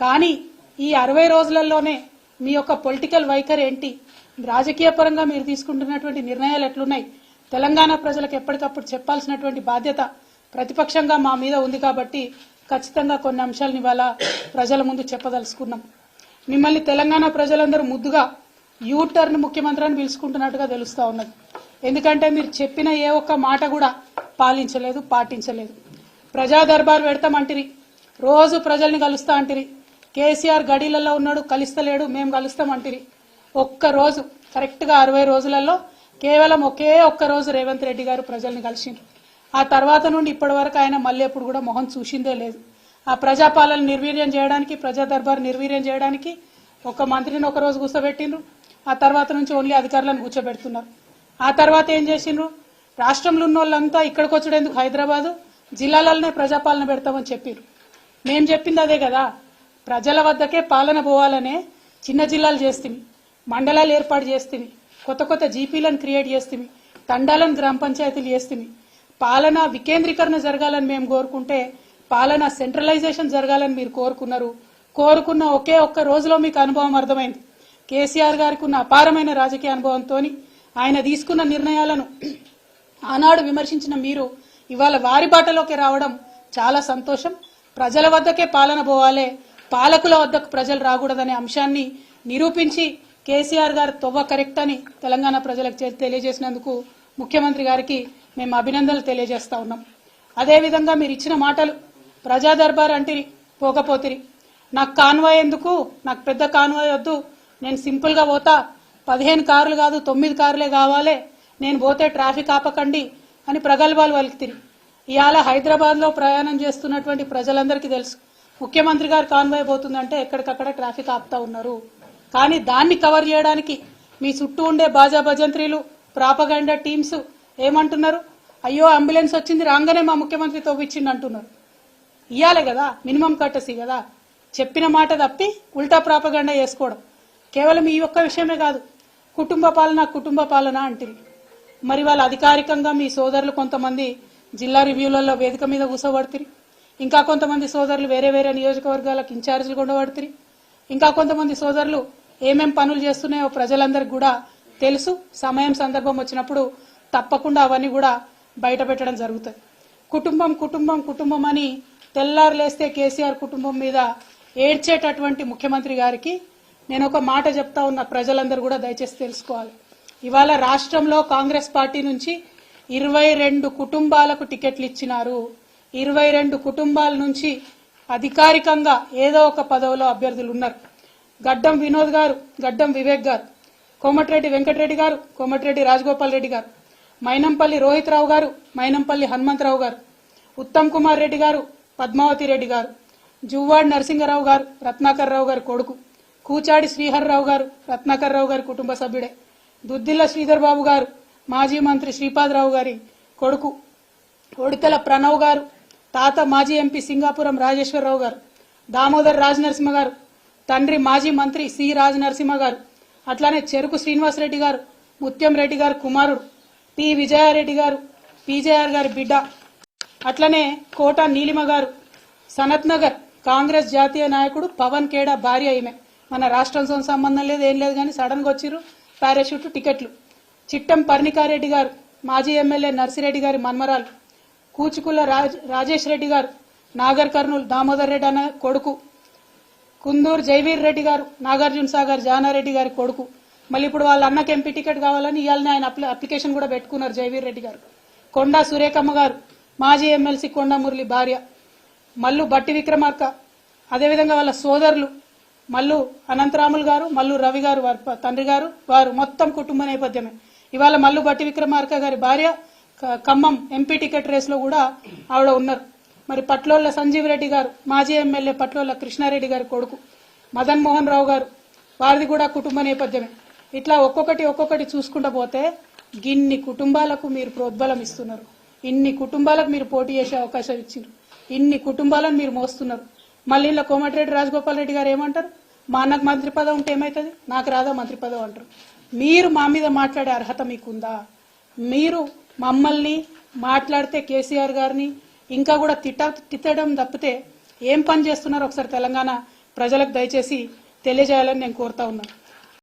కానీ ఈ అరవై రోజులలోనే మీ యొక్క పొలిటికల్ వైఖరి ఏంటి? రాజకీయ పరంగా మీరు తీసుకుంటున్నటువంటి నిర్ణయాలు ఎట్లున్నాయి? తెలంగాణ ప్రజలకు ఎప్పటికప్పుడు చెప్పాల్సినటువంటి బాధ్యత ప్రతిపక్షంగా మా మీద ఉంది కాబట్టి ఖచ్చితంగా కొన్ని అంశాలను ఇవాళ ప్రజల ముందు చెప్పదలుచుకున్నాం. మిమ్మల్ని తెలంగాణ ప్రజలందరూ ముద్దుగా యూ టర్న్ ముఖ్యమంత్రి అని పిలుచుకుంటున్నట్టుగా తెలుస్తూ ఉన్నది. ఎందుకంటే మీరు చెప్పిన ఏ ఒక్క మాట కూడా పాలించలేదు పాటించలేదు. ప్రజా దర్బార్ పెడతామంటిరి. రోజు ప్రజల్ని కలుస్తా అంటిరి. కేసీఆర్ గడీలలో ఉన్నాడు కలుస్తలేడు మేము కలుస్తామంటిరి ఒక్క రోజు కరెక్ట్గా అరవై రోజులలో కేవలం ఒకే ఒక్క రోజు రేవంత్ రెడ్డి గారు ప్రజల్ని కలిసిండ్రు. ఆ తర్వాత నుండి ఇప్పటి వరకు ఆయన మళ్ళీ ఎప్పుడు కూడా మొహం చూసిందే లేదు. ఆ ప్రజాపాలన నిర్వీర్యం చేయడానికి ప్రజా దర్బార్ నిర్వీర్యం చేయడానికి ఒక మంత్రిని ఒక రోజు కూర్చోబెట్టిండ్రు. ఆ తర్వాత నుంచి ఓన్లీ అధికారులను కూర్చోబెడుతున్నారు. ఆ తర్వాత ఏం చేసిండ్రు? రాష్ట్రంలో ఉన్న వాళ్ళంతా ఇక్కడికి వచ్చడేందుకు హైదరాబాదు జిల్లాలలోనే ప్రజాపాలన పెడతామని చెప్పారు మేం చెప్పింది అదే కదా. ప్రజల వద్దకే పాలన పోవాలనే చిన్న జిల్లాలు చేస్తుంది మండలాలు ఏర్పాటు చేస్తుంది కొత్త కొత్త జీపీలను క్రియేట్ చేస్తుంది తండాలను గ్రామ పంచాయతీలు చేస్తుంది పాలన వికేంద్రీకరణ జరగాలని మేము కోరుకుంటే పాలన సెంట్రలైజేషన్ జరగాలని మీరు కోరుకున్నారు. కోరుకున్న ఒకే ఒక్క రోజులో మీకు అనుభవం అర్థమైంది. కేసీఆర్ గారికి ఉన్న అపారమైన రాజకీయ అనుభవంతో ఆయన తీసుకున్న నిర్ణయాలను ఆనాడు విమర్శించిన మీరు ఇవాళ వారి బాటలోకి రావడం చాలా సంతోషం. ప్రజల వద్దకే పాలన పోవాలే పాలకుల వద్దకు ప్రజలు రాకూడదనే అంశాన్ని నిరూపించి కేసీఆర్ గారు తొవ్వ కరెక్ట్ అని తెలంగాణ ప్రజలకు తెలియజేసినందుకు ముఖ్యమంత్రి గారికి మేము అభినందనలు తెలియజేస్తా ఉన్నాం. అదేవిధంగా మీరు ఇచ్చిన మాటలు ప్రజా దర్బార్ అంటిరి పోకపోతిరి. నాకు కాన్వాయ్ ఎందుకు? నాకు పెద్ద కాన్వాయ్ వద్దు. నేను సింపుల్గా పోతా. పదిహేను కార్లు కాదు తొమ్మిది కార్లే కావాలి. నేను పోతే ట్రాఫిక్ ఆపకండి అని ప్రగల్భాలు వలికితిరి. ఇవాళ హైదరాబాద్లో ప్రయాణం చేస్తున్నటువంటి ప్రజలందరికీ తెలుసు. ముఖ్యమంత్రి గారు కాన్వాయ్ పోతుందంటే ఎక్కడికక్కడ ట్రాఫిక్ ఆపుతా ఉన్నారు. కానీ దాన్ని కవర్ చేయడానికి మీ చుట్టూ ఉండే బాజా భజంత్రీలు ప్రాపగండా టీమ్స్ ఏమంటున్నారు? అయ్యో అంబులెన్స్ వచ్చింది రాగానే మా ముఖ్యమంత్రి తవ్విచ్చిండు అంటున్నారు. ఇయ్యాలే కదా మినిమం కట్టసి కదా. చెప్పిన మాట తప్పి ఉల్టా ప్రాపగండా చేసుకోవడం కేవలం ఈ ఒక్క విషయమే కాదు కుటుంబ పాలన కుటుంబ పాలన అంటుంది మరి వాళ్ళ అధికారికంగా మీ సోదరులు కొంతమంది జిల్లా రివ్యూలలో వేదిక మీద కూసోబడుతుంది ఇంకా కొంతమంది సోదరులు వేరే వేరే నియోజకవర్గాలకు ఇన్ఛార్జీలు ఉండబడుతుంది ఇంకా కొంతమంది సోదరులు ఏమేం పనులు చేస్తున్నాయో ప్రజలందరికీ కూడా తెలుసు. సమయం సందర్భం వచ్చినప్పుడు తప్పకుండా అవన్నీ కూడా బయట పెట్టడం జరుగుతుంది. కుటుంబం కుటుంబం కుటుంబం అని తెల్లారులేస్తే కేసీఆర్ కుటుంబం మీద ఏడ్చేటటువంటి ముఖ్యమంత్రి గారికి నేను ఒక మాట చెప్తా ఉన్న ప్రజలందరూ కూడా దయచేసి తెలుసుకోవాలి. ఇవాళ రాష్ట్రంలో కాంగ్రెస్ పార్టీ నుంచి ఇరవై రెండు కుటుంబాలకు టికెట్లు ఇచ్చినారు. ఇరవై రెండు కుటుంబాల నుంచి అధికారికంగా ఏదో ఒక పదవిలో అభ్యర్థులు ఉన్నారు. గడ్డం వినోద్ గారు గడ్డం వివేక్ గారు కోమటిరెడ్డి వెంకటరెడ్డి గారు కోమటిరెడ్డి రాజగోపాల్ రెడ్డి గారు మైనంపల్లి రోహిత్ రావు గారు మైనంపల్లి హనుమంతరావు గారు ఉత్తమ్ కుమార్ రెడ్డి గారు పద్మావతి రెడ్డి గారు జువ్వాడి నరసింగరావు గారు రత్నాకర్ రావు గారి కొడుకు కూచాడి శ్రీహర్రావు గారు రత్నాకర్ రావు గారి కుటుంబ సభ్యుడే దుద్దిల్ల శ్రీధర్ బాబు గారు మాజీ మంత్రి శ్రీపాదరావు గారి కొడుకు ఒడితల ప్రణవ్ గారు తాత మాజీ ఎంపీ సింగాపురం రాజేశ్వరరావు గారు దామోదర్ రాజనరసింహ గారు తండ్రి మాజీ మంత్రి సి రాజనరసింహ గారు అట్లానే చెరుకు శ్రీనివాసరెడ్డి గారు ముత్యం రెడ్డి గారు కుమారుడు పి విజయారెడ్డి గారు పీజేఆర్ గారి బిడ్డ అట్లనే కోట నీలిమ గారు సనత్ నగర్ కాంగ్రెస్ జాతీయ నాయకుడు పవన్ ఖేడా భార్య ఈమె. మన రాష్ట్రంతో సంబంధం లేదు ఏం లేదు కానీ సడన్గా వచ్చిర్రు పారాషూట్ టికెట్లు. చిట్టం పర్ణికారెడ్డి గారు మాజీ ఎమ్మెల్యే నర్సిరెడ్డి గారి మన్మరాలు. కూచికుల రాజ్ రాజేష్ రెడ్డి గారు నాగర్ కర్నూలు దామోదర్ రెడ్డి అన్న కొడుకు కుందూరు జైవీర్ రెడ్డి గారు నాగార్జున సాగర్ జానారెడ్డి గారి కొడుకు. మళ్ళీ ఇప్పుడు వాళ్ళ అన్నకి ఎంపీ టికెట్ కావాలని ఇవాళ ఆయన అప్లికేషన్ కూడా పెట్టుకున్నారు జైవీర్ రెడ్డి గారు. కొండా సురేఖమ్మ గారు మాజీ ఎమ్మెల్సీ కొండా మురళి భార్య. మల్లు బట్టి విక్రమార్క అదేవిధంగా వాళ్ళ సోదరులు మల్లు అనంతరాములు గారు మల్లు రవి గారు వారి తండ్రి గారు వారు మొత్తం కుటుంబ నేపథ్యమే. ఇవాళ మల్లు బట్టి విక్రమార్క గారి భార్య ఖమ్మం ఎంపీ టికెట్ రేసులో కూడా ఆవిడ ఉన్నారు. మరి పట్లోళ్ళ సంజీవ్ రెడ్డి గారు మాజీ ఎమ్మెల్యే పట్లోళ్ళ కృష్ణారెడ్డి గారి కొడుకు మదన్ మోహన్ రావు గారు వారిది కూడా కుటుంబ నేపథ్యమే. ఇట్లా ఒక్కొక్కటి ఒక్కొక్కటి చూసుకుంటూ పోతే గిన్ని కుటుంబాలకు మీరు ప్రోద్బలం ఇస్తున్నారు. ఇన్ని కుటుంబాలకు మీరు పోటీ చేసే అవకాశం ఇచ్చారు ఇన్ని కుటుంబాలను మీరు మోస్తున్నారు. మళ్ళీ ఇలా కోమటిరెడ్డి రాజగోపాల్ రెడ్డి గారు ఏమంటారు? మా అన్నకు మంత్రి పదం ఉంటే ఏమవుతుంది నాకు రాదా మంత్రి పదం అంటారు. మీరు మా మీద మాట్లాడే అర్హత మీకుందా? మీరు మమ్మల్ని మాట్లాడితే కేసీఆర్ గారిని ఇంకా కూడా తిట్ట తిట్టడం తప్పితే ఏం పని చేస్తున్నారో ఒకసారి తెలంగాణ ప్రజలకు దయచేసి తెలియజేయాలని నేను కోరుతా ఉన్నాను